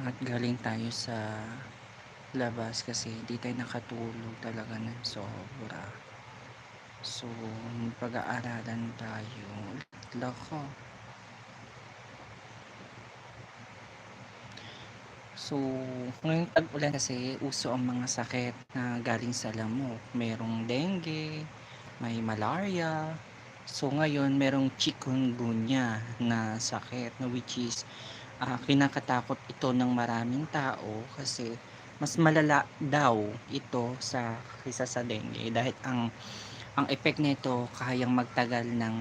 At galing tayo sa labas kasi di tayo nakatulog talaga ng sobra. So, pag-aaralan tayo. Lako. So, ngayong tag-ulan kasi uso ang mga sakit na galing sa lamok. Merong dengue, may malaria. So, ngayon merong chikungunya na sakit na which is uh, kinakatakot ito ng maraming tao kasi mas malala daw ito sa kaysa sa dengue dahil ang ang effect nito kayang magtagal ng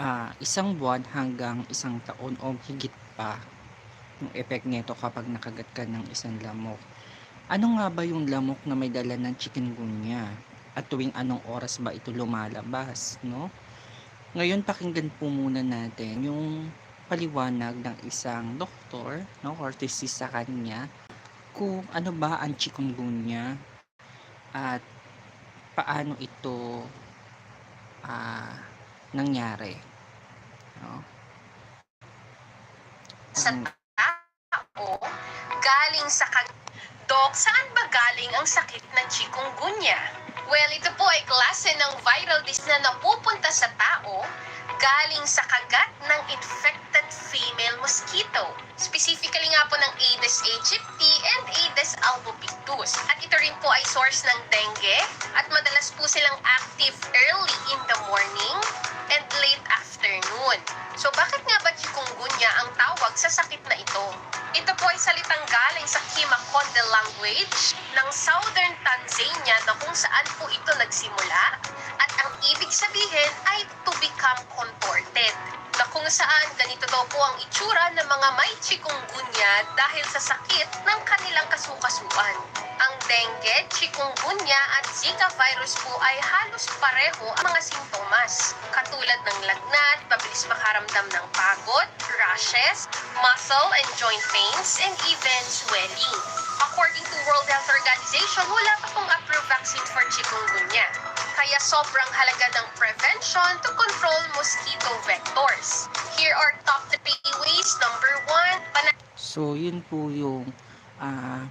uh, isang buwan hanggang isang taon o higit pa yung effect nito kapag nakagat ka ng isang lamok. Ano nga ba yung lamok na may dala ng chikungunya? At tuwing anong oras ba ito lumalabas, no? Ngayon pakinggan po muna natin yung paliwanag ng isang doktor, no, courtesy sa kanya, kung ano ba ang chikungunya at paano ito uh, nangyari. No? Sa tao, galing sa kag... Dok, saan ba galing ang sakit ng chikungunya? Well, ito po ay klase ng viral disease na napupunta sa tao galing sa kagat ng infected female mosquito. Specifically nga po ng Aedes aegypti and Aedes albopictus. At ito rin po ay source ng dengue at madalas po silang active early in the morning and late afternoon. So bakit nga ba chikungunya ang tawag sa sakit na ito? Ito po ay salitang galing sa Kimakonde language ng Southern Tanzania na kung saan po ito nagsimula at ibig sabihin ay to become contorted na kung saan ganito daw po ang itsura ng mga may chikungunya dahil sa sakit ng kanilang kasukasuan. Ang dengue, chikungunya at Zika virus po ay halos pareho ang mga simptomas, katulad ng lagnat, mabilis makaramdam ng pagod, rashes, muscle and joint pains, and even swelling. According to World Health Organization, wala pa pong approved vaccine for chikungunya. Kaya sobrang halaga ng prevention to control mosquito vectors. Here are top 3 ways. Number 1, pana- So, yun po yung uh,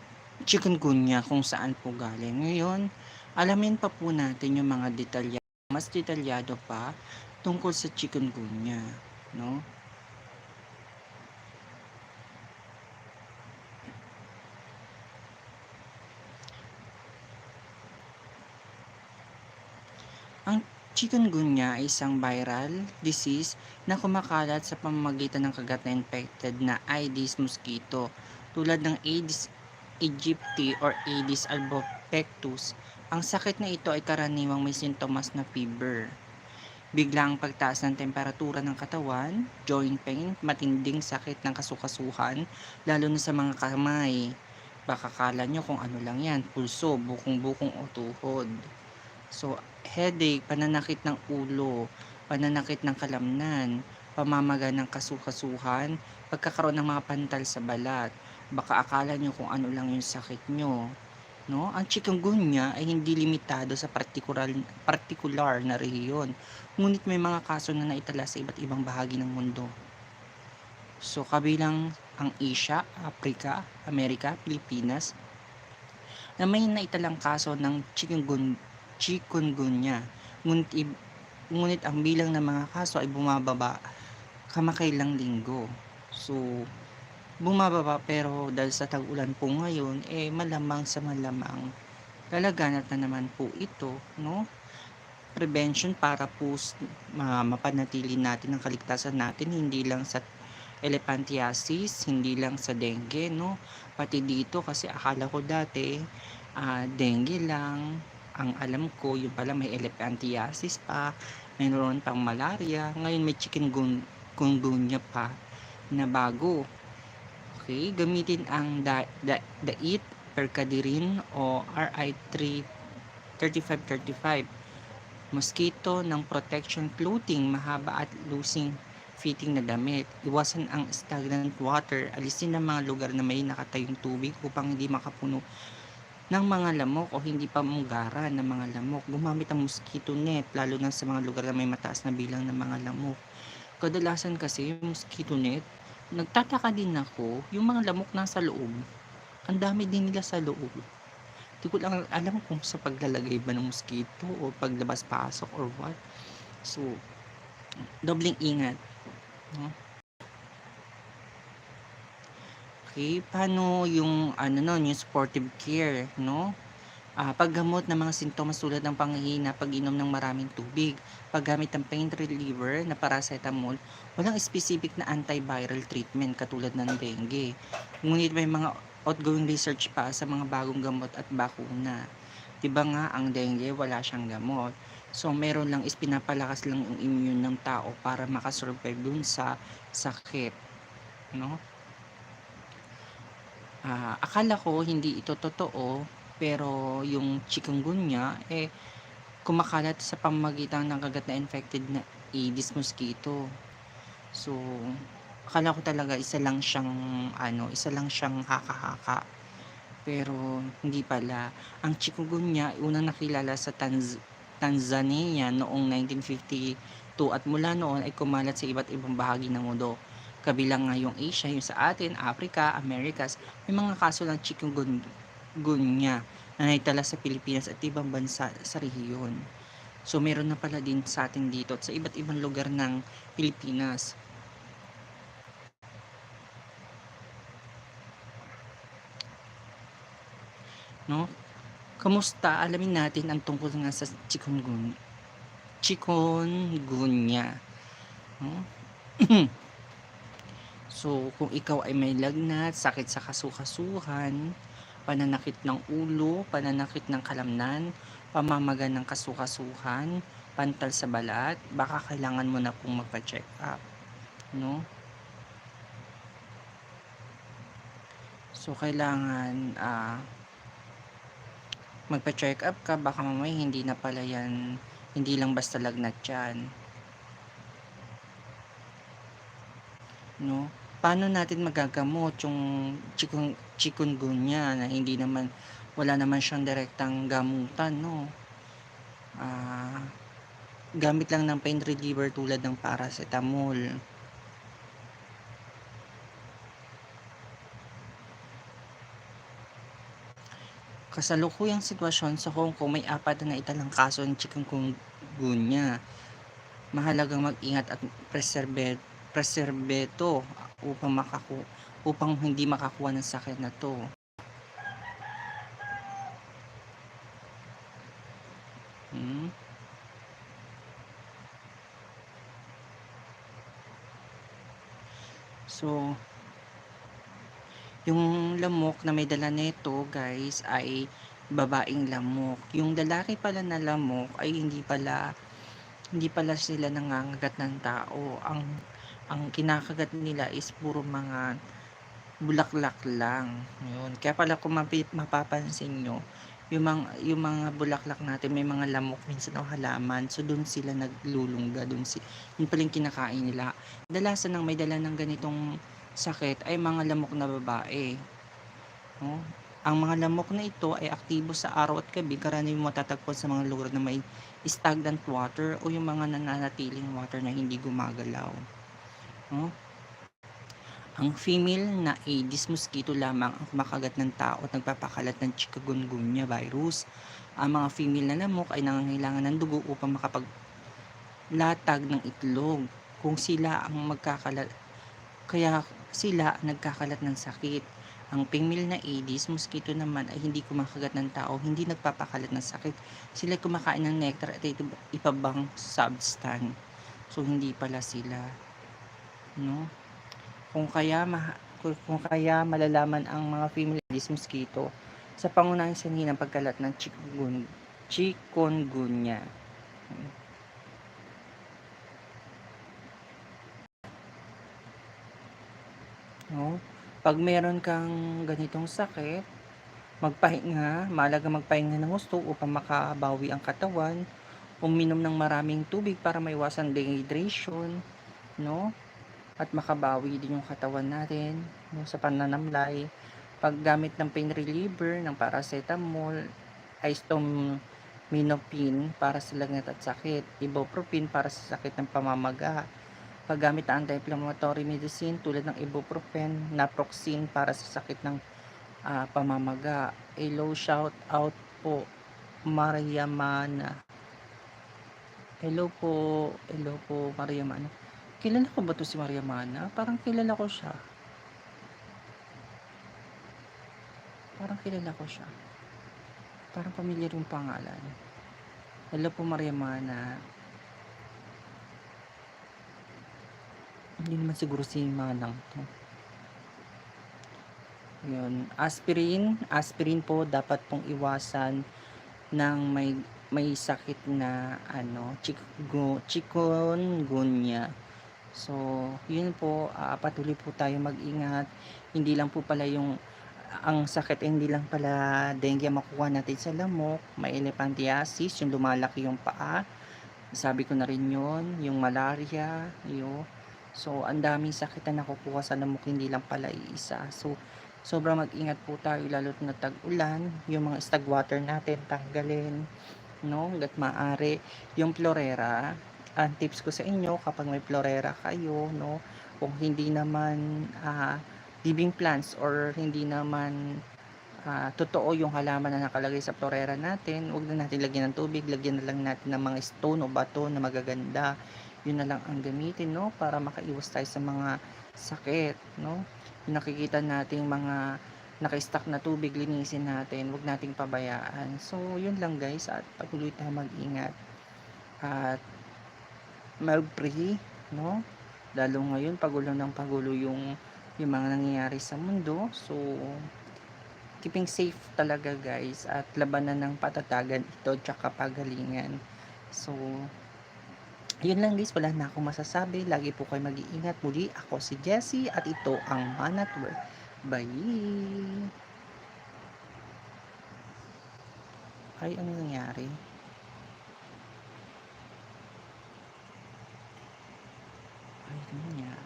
chikungunya kung saan po galing. Ngayon, alamin pa po natin yung mga detalya, mas detalyado pa tungkol sa chikungunya, no? Ang chikungunya ay isang viral disease na kumakalat sa pamamagitan ng kagat na infected na Aedes mosquito tulad ng Aedes aegypti or Aedes albopictus. Ang sakit na ito ay karaniwang may sintomas na fever, biglang pagtaas ng temperatura ng katawan, joint pain, matinding sakit ng kasukasuhan, lalo na sa mga kamay. Baka kala nyo kung ano lang yan, pulso, bukong-bukong o tuhod. So, headache, pananakit ng ulo, pananakit ng kalamnan, pamamaga ng kasukasuhan, pagkakaroon ng mga pantal sa balat. Baka akala nyo kung ano lang yung sakit nyo. No? Ang chikungunya ay hindi limitado sa particular, particular na rehiyon. Ngunit may mga kaso na naitala sa iba't ibang bahagi ng mundo. So, kabilang ang Asia, Africa, Amerika, Pilipinas, na may naitalang kaso ng chikungunya chikungunya. Ngunit, ngunit ang bilang ng mga kaso ay bumababa kamakailang linggo. So, bumababa pero dahil sa tag-ulan po ngayon, eh malamang sa malamang lalaganat na naman po ito, no? Prevention para po uh, mapanatili natin ang kaligtasan natin, hindi lang sa elephantiasis, hindi lang sa dengue, no? Pati dito kasi akala ko dati uh, dengue lang, ang alam ko, yung pala may elephantiasis pa, mayroon pang malaria, ngayon may chikungunya pa na bago. Okay, gamitin ang da, da, dait percadirin o RI3 3535 mosquito ng protection clothing mahaba at loosing fitting na damit. Iwasan ang stagnant water. Alisin ang mga lugar na may nakatayong tubig upang hindi makapuno ng mga lamok o hindi pa munggaran ng mga lamok. Gumamit ang mosquito net lalo na sa mga lugar na may mataas na bilang ng mga lamok. Kadalasan kasi yung mosquito net nagtataka din ako, yung mga lamok nasa loob, ang dami din nila sa loob. Di ko lang alam kung sa paglalagay ba ng mosquito o paglabas-pasok or what. So, dobling ingat. No? Okay, paano yung ano no, yung supportive care, no? Ah, paggamot ng mga sintomas tulad ng panghihina, pag-inom ng maraming tubig, paggamit ng pain reliever na paracetamol, walang specific na antiviral treatment katulad ng dengue. Ngunit may mga outgoing research pa sa mga bagong gamot at bakuna. 'Di ba nga ang dengue wala siyang gamot. So meron lang is pinapalakas lang yung immune ng tao para makasurvive dun sa sakit, no? Ah, akala ko hindi ito totoo, pero yung chikungunya eh kumakalat sa pamamagitan ng kagat na infected na Aedes mosquito. So, akala ko talaga isa lang siyang ano, isa lang siyang haka-haka. Pero hindi pala. Ang chikungunya unang nakilala sa Tanz- Tanzania noong 1952 at mula noon ay kumalat sa iba't ibang bahagi ng mundo. Kabilang nga yung Asia, yung sa atin, Africa, Americas, may mga kaso ng chikungunya na naitala sa Pilipinas at ibang bansa sa rehiyon. So meron na pala din sa atin dito at sa iba't ibang lugar ng Pilipinas. No? Kamusta? Alamin natin ang tungkol nga sa chikungunya. Chikungunya. No? so, kung ikaw ay may lagnat, sakit sa kasukasuhan, pananakit ng ulo, pananakit ng kalamnan, pamamaga ng kasukasuhan, pantal sa balat, baka kailangan mo na pong magpa-check up. No? So, kailangan ah magpa-check up ka, baka mamaya hindi na pala yan, hindi lang basta lagnat yan. No? Paano natin magagamot yung chikun, chikungunya na hindi naman, wala naman siyang direktang gamutan, no? Ah, gamit lang ng pain reliever tulad ng paracetamol. kasalukuyang sitwasyon sa Hong Kong may apat na naitalang kaso ng chikungunya. Mahalagang mag-ingat at preserbe, preserbeto upang makaku upang hindi makakuha ng sakit na to. Hmm? So, yung lamok na may dala nito guys ay babaeng lamok. Yung lalaki pala na lamok ay hindi pala hindi pala sila nangangagat ng tao. Ang ang kinakagat nila is puro mga bulaklak lang. Yun. Kaya pala kung mapapansin nyo, yung mga, yung mga bulaklak natin, may mga lamok minsan o halaman. So, doon sila naglulungga. Doon si, yun pala yung kinakain nila. Dalasan ng may dala ng ganitong sakit ay mga lamok na babae. No? Ang mga lamok na ito ay aktibo sa araw at gabi, karaniwang matatagpuan sa mga lugar na may stagnant water o yung mga nananatiling water na hindi gumagalaw. No? Ang female na Aedes mosquito lamang ang kumakagat ng tao at nagpapakalat ng chikungunya virus. Ang mga female na lamok ay nangangailangan ng dugo upang makapaglatag ng itlog. Kung sila ang magkakalat, kaya sila nagkakalat ng sakit. Ang female na Aedes mosquito naman ay hindi kumakagat ng tao, hindi nagpapakalat ng sakit. Sila kumakain ng nectar at ipabang substance. So hindi pala sila no? Kung kaya ma- kung kaya malalaman ang mga female Aedes mosquito sa pangunahing sanhi ng pagkalat ng chikungun chikungunya. No? Pag meron kang ganitong sakit, magpahinga, malaga magpahinga ng gusto upang makabawi ang katawan, uminom ng maraming tubig para maiwasan dehydration, no? At makabawi din yung katawan natin no, sa pananamlay. Paggamit ng pain reliever, ng paracetamol, acetaminophen para sa lagnat at sakit, ibuprofen para sa sakit ng pamamaga, paggamit ng anti-inflammatory medicine tulad ng ibuprofen, naproxen para sa sakit ng ah, pamamaga. Hello, shout out po, Mariamana. Hello po, hello po, Mariamana. Kilala ko ba to si Mariamana? Parang kilala ko siya. Parang kilala ko siya. Parang pamilyar yung pangalan. Hello po, Mariamana. Hindi naman siguro si Manang to. Yun. Aspirin. Aspirin po dapat pong iwasan ng may may sakit na ano, chikungu- chikungunya. So, yun po, ah, patuloy po tayo mag-ingat. Hindi lang po pala yung ang sakit ay hindi lang pala dengue makuha natin sa lamok, may elephantiasis, yung lumalaki yung paa. Sabi ko na rin yun, yung malaria, yun. So, ang daming sakit na nakukuha sa lamok, hindi lang pala iisa. So, sobrang mag-ingat po tayo, lalo na tag-ulan, yung mga stag water natin, tanggalin, no, hanggat maaari. Yung florera, ang tips ko sa inyo, kapag may florera kayo, no, kung hindi naman, ah, living plants or hindi naman ah, totoo yung halaman na nakalagay sa florera natin, huwag na natin lagyan ng tubig, lagyan na lang natin ng mga stone o bato na magaganda. Yun na lang ang gamitin, no? Para makaiwas tayo sa mga sakit, no? Yung nakikita nating mga naka-stack na tubig, linisin natin, huwag nating pabayaan. So, yun lang guys, at patuloy tayo mag-ingat. At mag-pray, no? Lalo ngayon, pagulo ng pagulo yung yung mga nangyayari sa mundo. So, keeping safe talaga guys at labanan ng patatagan ito tsaka pagalingan. So, yun lang guys, wala na akong masasabi. Lagi po kayo mag-iingat. Muli, ako si Jessie at ito ang Manatwer. Bye! Ay, ano nangyari? Ay, ano nangyari?